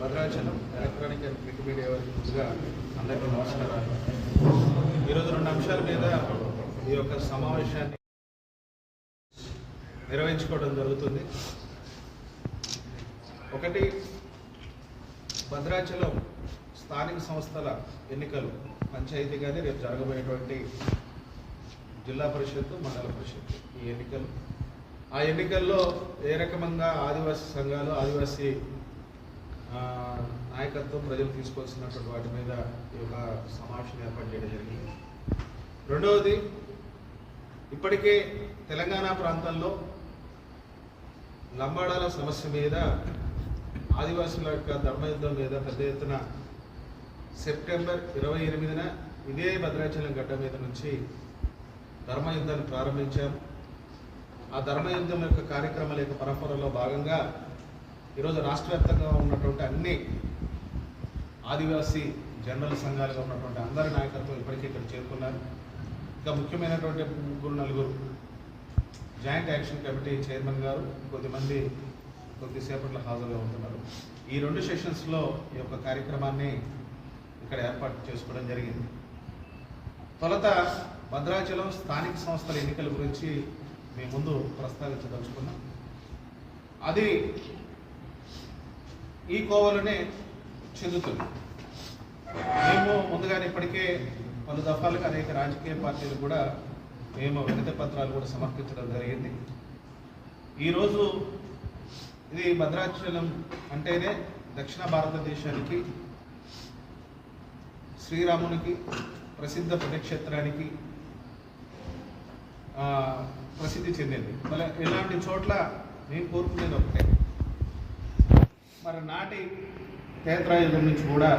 Bhadrachalam electronic and print media వారికి ముందుగా అందరికీ నమస్కారాలు. ఈరోజు రెండు అంశాల మీద ఈ యొక్క సమావేశాన్ని నిర్వహించుకోవడం జరుగుతుంది. ఒకటి భద్రాచలం స్థానిక సంస్థల ఎన్నికలు పంచాయతీ కానీ రేపు జరగబోయేటువంటి జిల్లా పరిషత్ మండల పరిషత్ ఈ ఎన్నికలు. ఆ ఎన్నికల్లో ఏ రకమంగా ఆదివాసీ సంఘాలు ఆదివాసీ నాయకత్వం ప్రజలు తీసుకోవాల్సినటువంటి వాటి మీద ఈ యొక్క సమావేశం ఏర్పాటు చేయడం జరిగింది. రెండవది ఇప్పటికే తెలంగాణ ప్రాంతంలో లంబాడాల సమస్య మీద ఆదివాసుల యొక్క ధర్మయుద్ధం మీద పెద్ద ఎత్తున సెప్టెంబర్ ఇరవై ఎనిమిదిన ఇదే భద్రాచలం గడ్డ మీద నుంచి ధర్మయుద్ధాన్ని ప్రారంభించారు ఆ ధర్మయుద్ధం యొక్క కార్యక్రమాల యొక్క పరంపరలో భాగంగా ఈరోజు రాష్ట్ర వ్యాప్తంగా ఉన్నటువంటి అన్ని ఆదివాసీ జనరల్ సంఘాలుగా ఉన్నటువంటి అందరి నాయకత్వం ఇప్పటికీ ఇక్కడ చేరుకున్నారు. ఇంకా ముఖ్యమైనటువంటి ముగ్గురు నలుగురు జాయింట్ యాక్షన్ కమిటీ చైర్మన్ గారు కొద్దిమంది కొద్దిసేపట్లో హాజరుగా ఉంటున్నారు. ఈ రెండు సెషన్స్లో ఈ యొక్క కార్యక్రమాన్ని ఇక్కడ ఏర్పాటు చేసుకోవడం జరిగింది. తొలత భద్రాచలం స్థానిక సంస్థల ఎన్నికల గురించి మేము ముందు ప్రస్తావించదలుచుకున్నాం. అది ఈ కోవలోనే చెందుతుంది. మేము ముందుగానే ఇప్పటికే పలు దఫాలుగా అనేక రాజకీయ పార్టీలు కూడా మేము వినతి పత్రాలు కూడా సమర్పించడం జరిగింది. ఈరోజు ఇది భద్రాచలం అంటేనే దక్షిణ భారతదేశానికి శ్రీరామునికి ప్రసిద్ధ పుణ్యక్షేత్రానికి ప్రసిద్ధి చెందింది. మళ్ళీ ఇలాంటి చోట్ల మేము కోరుకునేది ఒకటే. మరి నాటి క్షేత్రాయుధం నుంచి కూడా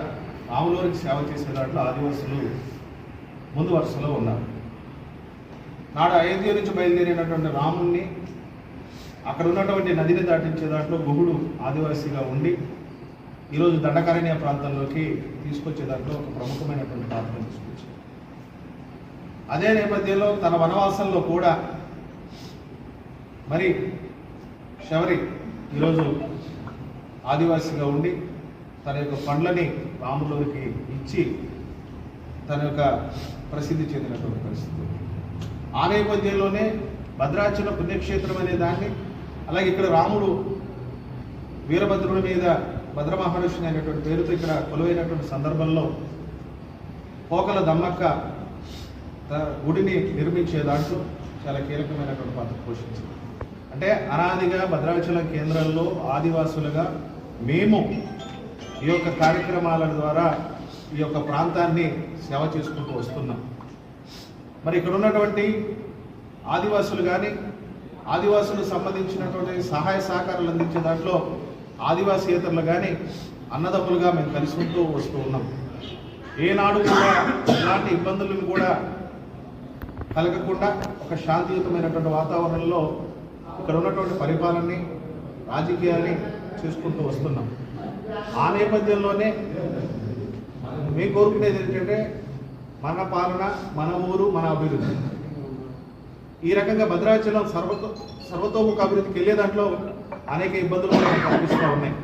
రాములూరికి సేవ చేసే దాంట్లో ఆదివాసులు ముందు వరుసలో ఉన్నారు. నాడు అయోధ్య నుంచి బయలుదేరినటువంటి రాముణ్ణి అక్కడ ఉన్నటువంటి నదిని దాటించే దాంట్లో గుహుడు ఆదివాసిగా ఉండి ఈరోజు దండకారణ్య ప్రాంతంలోకి తీసుకొచ్చే దాంట్లో ఒక ప్రముఖమైనటువంటి పాత్ర తీసుకొచ్చారు అదే నేపథ్యంలో తన వనవాసంలో కూడా మరి శబరి ఈరోజు ఆదివాసిగా ఉండి తన యొక్క పండ్లని రాములకి ఇచ్చి తన యొక్క ప్రసిద్ధి చెందినటువంటి పరిస్థితి. ఆ నేపథ్యంలోనే భద్రాచల పుణ్యక్షేత్రం అనే దాన్ని అలాగే ఇక్కడ రాముడు వీరభద్రుడి మీద భద్రమహర్షిని అనేటువంటి పేరుతో ఇక్కడ కొలువైనటువంటి సందర్భంలో పోకల దమ్మక్క గుడిని నిర్మించే దాంట్లో చాలా కీలకమైనటువంటి పాత్ర పోషించింది. అంటే అనాదిగా భద్రాచలం కేంద్రంలో ఆదివాసులుగా మేము ఈ యొక్క కార్యక్రమాల ద్వారా ఈ యొక్క ప్రాంతాన్ని సేవ చేసుకుంటూ వస్తున్నాం. మరి ఇక్కడ ఉన్నటువంటి ఆదివాసులు కానీ ఆదివాసులకు సంబంధించినటువంటి సహాయ సహకారాలు అందించే దాంట్లో ఆదివాసీయేతరులు కానీ అన్నదమ్ములుగా మేము కలుసుకుంటూ వస్తూ ఉన్నాం. ఏనాడు కూడా ఎలాంటి ఇబ్బందులను కూడా కలగకుండా ఒక శాంతియుతమైనటువంటి వాతావరణంలో ఇక్కడ ఉన్నటువంటి పరిపాలనని రాజకీయాన్ని చేసుకుంటూ వస్తున్నాం. ఆ నేపథ్యంలోనే మేము కోరుకునేది ఏంటంటే మన పాలన మన ఊరు మన అభివృద్ధి. ఈ రకంగా భద్రాచలం సర్వతో సర్వతోముఖ అభివృద్ధికి వెళ్ళే దాంట్లో అనేక ఇబ్బందులు మనకు కనిపిస్తూ ఉన్నాయి.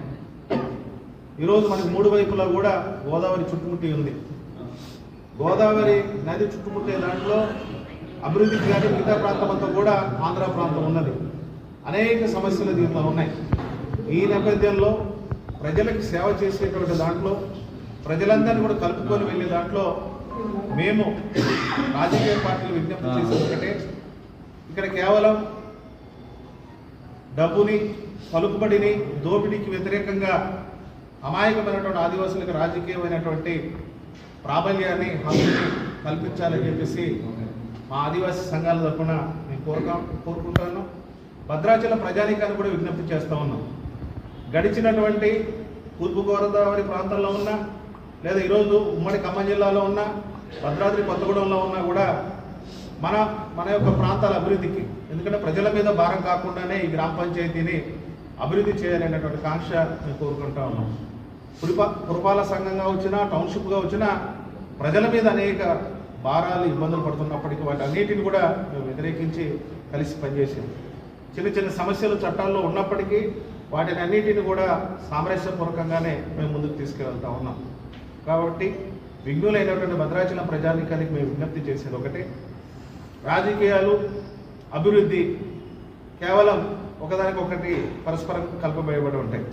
ఈరోజు మనకి మూడు వైపులా కూడా గోదావరి చుట్టుముట్టి ఉంది. గోదావరి నది చుట్టుముట్టే దాంట్లో అభివృద్ధికి కానీ మిగతా ప్రాంతం అంతా కూడా ఆంధ్ర ప్రాంతం ఉన్నది. అనేక సమస్యలు దీంట్లో ఉన్నాయి. ఈ నేపథ్యంలో ప్రజలకు సేవ చేసేటువంటి దాంట్లో ప్రజలందరినీ కూడా కలుపుకొని వెళ్ళే దాంట్లో మేము రాజకీయ పార్టీలు విజ్ఞప్తి చేసేది ఒకటే ఇక్కడ కేవలం డబ్బుని పలుకుబడిని దోపిడీకి వ్యతిరేకంగా అమాయకమైనటువంటి ఆదివాసులకు రాజకీయమైనటువంటి ప్రాబల్యాన్ని హక్కుని కల్పించాలని చెప్పేసి మా ఆదివాసీ సంఘాల తరఫున మేము కోరుకా కోరుకుంటాను భద్రాచలం ప్రజానీకాన్ని కూడా విజ్ఞప్తి చేస్తూ ఉన్నాం. గడిచినటువంటి తూర్పుగోదావరి ప్రాంతంలో ఉన్న లేదా ఈరోజు ఉమ్మడి ఖమ్మం జిల్లాలో ఉన్న భద్రాద్రి కొత్తగూడెంలో ఉన్నా కూడా మన మన యొక్క ప్రాంతాల అభివృద్ధికి ఎందుకంటే ప్రజల మీద భారం కాకుండానే ఈ గ్రామ పంచాయతీని అభివృద్ధి చేయాలనేటువంటి కాంక్ష మేము కోరుకుంటా ఉన్నాం. పురిపా సంఘంగా వచ్చినా టౌన్షిప్గా వచ్చినా ప్రజల మీద అనేక భారాలు ఇబ్బందులు పడుతున్నప్పటికీ వాటి అన్నిటిని కూడా మేము వ్యతిరేకించి కలిసి పనిచేసాం. చిన్న చిన్న సమస్యలు చట్టాల్లో ఉన్నప్పటికీ వాటిని అన్నిటిని కూడా సామరస్యపూర్వకంగానే మేము ముందుకు తీసుకెళ్తా ఉన్నాం. కాబట్టి విఘ్నులైనటువంటి భద్రాచలం ప్రజానికానికి మేము విజ్ఞప్తి చేసేది ఒకటే. రాజకీయాలు అభివృద్ధి కేవలం ఒకదానికొకటి పరస్పరం కలపబోయబడి ఉంటాయి.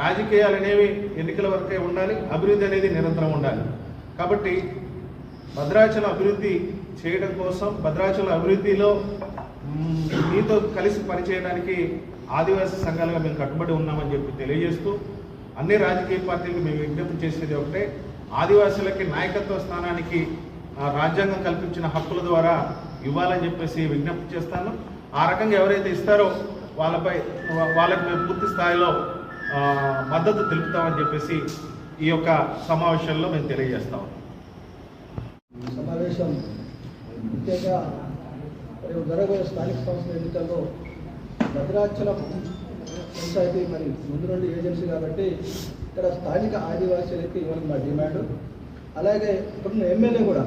రాజకీయాలు అనేవి ఎన్నికల వరకే ఉండాలి అభివృద్ధి అనేది నిరంతరం ఉండాలి. కాబట్టి భద్రాచలం అభివృద్ధి చేయడం కోసం భద్రాచలం అభివృద్ధిలో మీతో కలిసి పనిచేయడానికి ఆదివాసీ సంఘాలుగా మేము కట్టుబడి ఉన్నామని చెప్పి తెలియజేస్తూ అన్ని రాజకీయ పార్టీలకు మేము విజ్ఞప్తి చేసేది ఒకటే. ఆదివాసులకి నాయకత్వ స్థానానికి రాజ్యాంగం కల్పించిన హక్కుల ద్వారా ఇవ్వాలని చెప్పేసి విజ్ఞప్తి చేస్తాను. ఆ రకంగా ఎవరైతే ఇస్తారో వాళ్ళపై వాళ్ళకి మేము పూర్తి స్థాయిలో మద్దతు తెలుపుతామని చెప్పేసి ఈ యొక్క సమావేశంలో మేము తెలియజేస్తాం సమావేశం ముఖ్యంగా జరగబోయే స్థానిక సంస్థల ఎన్నికల్లో భద్రాచలం పంచాయతీ మరి ముందు నుండి ఏజెన్సీ కాబట్టి ఇక్కడ స్థానిక ఆదివాసీలకి ఇవ్వడం మా డిమాండ్. అలాగే ఇప్పుడున్న ఎమ్మెల్యే కూడా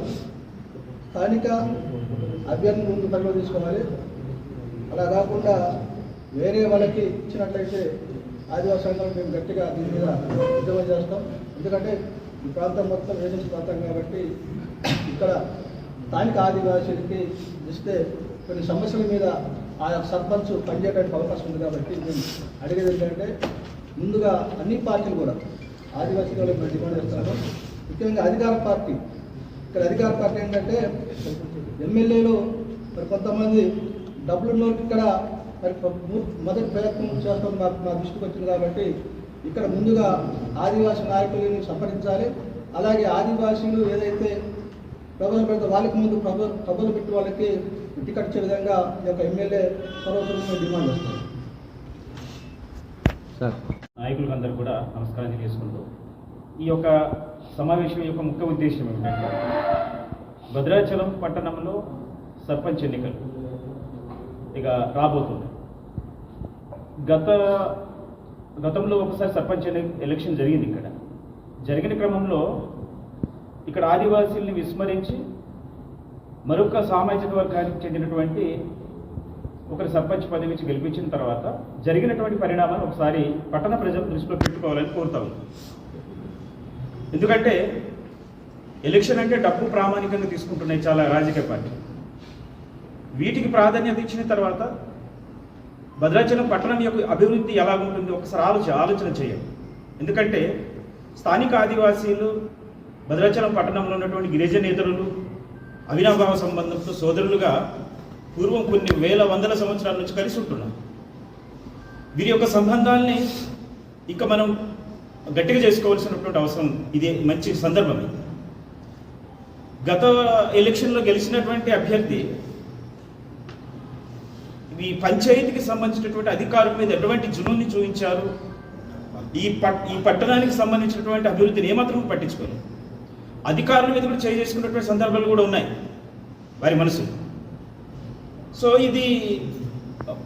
స్థానిక అభ్యర్థి ముందు పరిగణ తీసుకోవాలి. అలా కాకుండా వేరే వాళ్ళకి ఇచ్చినట్లయితే ఆదివాసీ సంఘం మేము గట్టిగా దీని మీద ఉద్యమం చేస్తాం. ఎందుకంటే ఈ ప్రాంతం మొత్తం ఏజెన్సీ ప్రాంతం కాబట్టి ఇక్కడ స్థానిక ఆదివాసీలకి ఇస్తే కొన్ని సమస్యల మీద ఆ సర్పంచ్ పనిచేయడానికి అవకాశం ఉంది కాబట్టి మేము అడిగేది ఏంటంటే ముందుగా అన్ని పార్టీలు కూడా ఆదివాసీ వాళ్ళకి మేము డిమాండ్ చేస్తున్నాము ముఖ్యంగా అధికార పార్టీ. ఇక్కడ అధికార పార్టీ ఏంటంటే ఎమ్మెల్యేలు మరి కొంతమంది డబ్బులు ఇక్కడ మరి మొదటి ప్రయత్నం చేస్తాం మాకు మా దృష్టికి వచ్చింది కాబట్టి ఇక్కడ ముందుగా ఆదివాసీ నాయకులను సంప్రదించాలి. అలాగే ఆదివాసీలు ఏదైతే ప్రభుత్వం పెడితే వాళ్ళకి ముందు ప్రభు ప్రభుత్వం పెట్టి వాళ్ళకి టికెట్ ఇచ్చే విధంగా ఈ యొక్క ఎమ్మెల్యే సర్వోత్తమ డిమాండ్ చేస్తారు. సార్. నాయకులందరూ కూడా నమస్కారం తెలియజేసుకుంటూ ఈ యొక్క సమావేశం యొక్క ముఖ్య ఉద్దేశం ఏమిటంటే భద్రాచలం పట్టణంలో సర్పంచ్ ఎన్నికలు ఇక రాబోతుంది. గత గతంలో ఒకసారి సర్పంచ్ ఎలక్షన్ జరిగింది ఇక్కడ. జరిగిన క్రమంలో ఇక్కడ ఆదివాసీల్ని విస్మరించి మరొక సామాజిక వర్గానికి చెందినటువంటి ఒకరి సర్పంచ్ పదవి నుంచి గెలిపించిన తర్వాత జరిగినటువంటి పరిణామాలు ఒకసారి పట్టణ ప్రజలు దృష్టిలో పెట్టుకోవాలని కోరుతా ఎందుకంటే ఎలక్షన్ అంటే డబ్బు ప్రామాణికంగా తీసుకుంటున్నాయి చాలా రాజకీయ పార్టీ వీటికి ప్రాధాన్యత ఇచ్చిన తర్వాత భద్రాచలం పట్టణం యొక్క అభివృద్ధి ఎలా ఉంటుంది ఒకసారి ఆలోచన ఆలోచన చేయండి. ఎందుకంటే స్థానిక ఆదివాసీలు భద్రాచలం పట్టణంలో ఉన్నటువంటి గిరిజనేతరులు అవినాభావ సంబంధంతో సోదరులుగా పూర్వం కొన్ని వేల వందల సంవత్సరాల నుంచి కలిసి ఉంటున్నాం. వీరి యొక్క సంబంధాల్ని ఇక మనం గట్టిగా చేసుకోవాల్సినటువంటి అవసరం ఇది మంచి సందర్భం ఇది. గత ఎలక్షన్లో గెలిచినటువంటి అభ్యర్థి ఈ పంచాయతీకి సంబంధించినటువంటి అధికారుల మీద ఎటువంటి జునుల్ని చూపించారు? ఈ పట్ ఈ పట్టణానికి సంబంధించినటువంటి అభివృద్ధిని ఏమాత్రం పట్టించుకోలేదు. అధికారుల మీద కూడా చేయి చేసుకున్నటువంటి సందర్భాలు కూడా ఉన్నాయి వారి మనసు. సో ఇది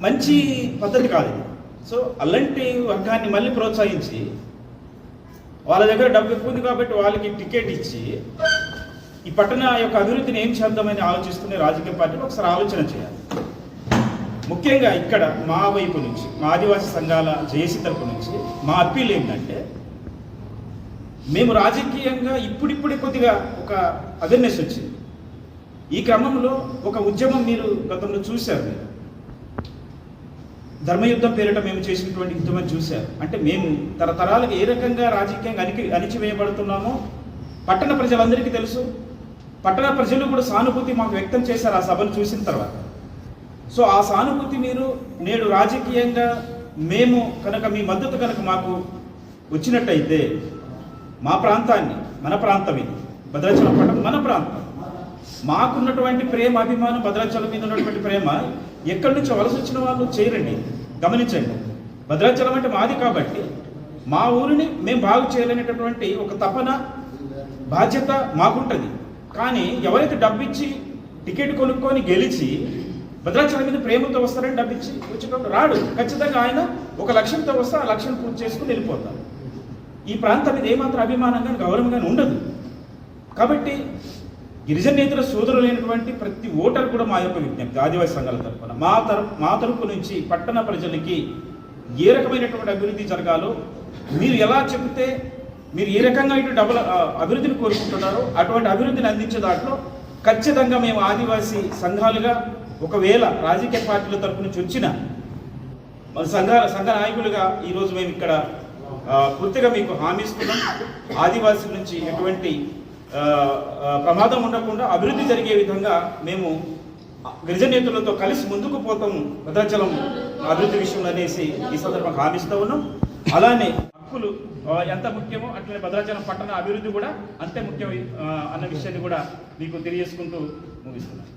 మంచి పద్ధతి కాదు సో అలాంటి వర్గాన్ని మళ్ళీ ప్రోత్సహించి వాళ్ళ దగ్గర డబ్బు ఎక్కువ ఉంది కాబట్టి వాళ్ళకి టికెట్ ఇచ్చి ఈ పట్టణ యొక్క అభివృద్ధిని ఏం చేద్దామని ఆలోచిస్తున్న రాజకీయ పార్టీలు ఒకసారి ఆలోచన చేయాలి. ముఖ్యంగా ఇక్కడ మా వైపు నుంచి మా ఆదివాసీ సంఘాల జేసీ తరపు నుంచి మా అప్పీల్ ఏంటంటే మేము రాజకీయంగా ఇప్పుడిప్పుడే కొద్దిగా ఒక అవేర్నెస్ వచ్చింది. ఈ క్రమంలో ఒక ఉద్యమం మీరు గతంలో చూశారు. మీరు ధర్మయుద్ధం పేరిట మేము చేసినటువంటి యుద్ధం చూశారు. అంటే మేము తరతరాలకు ఏ రకంగా రాజకీయంగా అణికి అణిచివేయబడుతున్నామో పట్టణ ప్రజలందరికీ తెలుసు. పట్టణ ప్రజలు కూడా సానుభూతి మాకు వ్యక్తం చేశారు ఆ సభను చూసిన తర్వాత. సో ఆ సానుభూతి మీరు నేడు రాజకీయంగా మేము కనుక మీ మద్దతు కనుక మాకు వచ్చినట్టయితే మా ప్రాంతాన్ని మన ప్రాంతం ఇది. భద్రాచలం పట్టణం మన ప్రాంతం. మాకున్నటువంటి ప్రేమ అభిమానం భద్రాచలం మీద ఉన్నటువంటి ప్రేమ ఎక్కడి నుంచి వలస వచ్చిన వాళ్ళు చేయరండి. గమనించండి. భద్రాచలం అంటే మాది కాబట్టి మా ఊరిని మేము బాగు చేయాలనేటటువంటి ఒక తపన బాధ్యత మాకుంటుంది. కానీ ఎవరైతే డబ్బిచ్చి టికెట్ కొనుక్కొని గెలిచి భద్రాచలం మీద ప్రేమతో వస్తారని డబ్బిచ్చి వచ్చేటప్పుడు రాడు. ఖచ్చితంగా ఆయన ఒక లక్ష్యంతో వస్తే ఆ లక్ష్యం పూర్తి చేసుకుని వెళ్ళిపోతారు. ఈ ప్రాంతం మీద ఏమాత్రం అభిమానం కానీ గౌరవం కానీ ఉండదు. కాబట్టి గిరిజన నేతల సోదరులైనటువంటి ప్రతి ఓటర్ కూడా మా యొక్క విజ్ఞప్తి ఆదివాసీ సంఘాల తరఫున మా తరపు మా తరపు నుంచి పట్టణ ప్రజలకి ఏ రకమైనటువంటి అభివృద్ధి జరగాలో మీరు ఎలా చెబితే మీరు ఏ రకంగా ఇటు డబుల్ అభివృద్ధిని కోరుకుంటున్నారో అటువంటి అభివృద్ధిని అందించే దాంట్లో ఖచ్చితంగా మేము ఆదివాసీ సంఘాలుగా ఒకవేళ రాజకీయ పార్టీల తరపు నుంచి వచ్చిన మన సంఘ సంఘ నాయకులుగా ఈరోజు మేము ఇక్కడ పూర్తిగా మీకు హామీ ఇస్తున్నాం. ఆదివాసుల నుంచి ఎటువంటి ప్రమాదం ఉండకుండా అభివృద్ధి జరిగే విధంగా మేము గిరిజనేతులతో కలిసి ముందుకు పోతాము. భద్రాచలం అభివృద్ధి విషయంలో అనేసి ఈ సందర్భంగా హామీస్తూ ఉన్నాం. అలానే హక్కులు ఎంత ముఖ్యమో అట్లనే భద్రాచలం పట్టణ అభివృద్ధి కూడా అంతే ముఖ్యం అన్న విషయాన్ని కూడా మీకు తెలియజేసుకుంటూ ముగిస్తున్నాను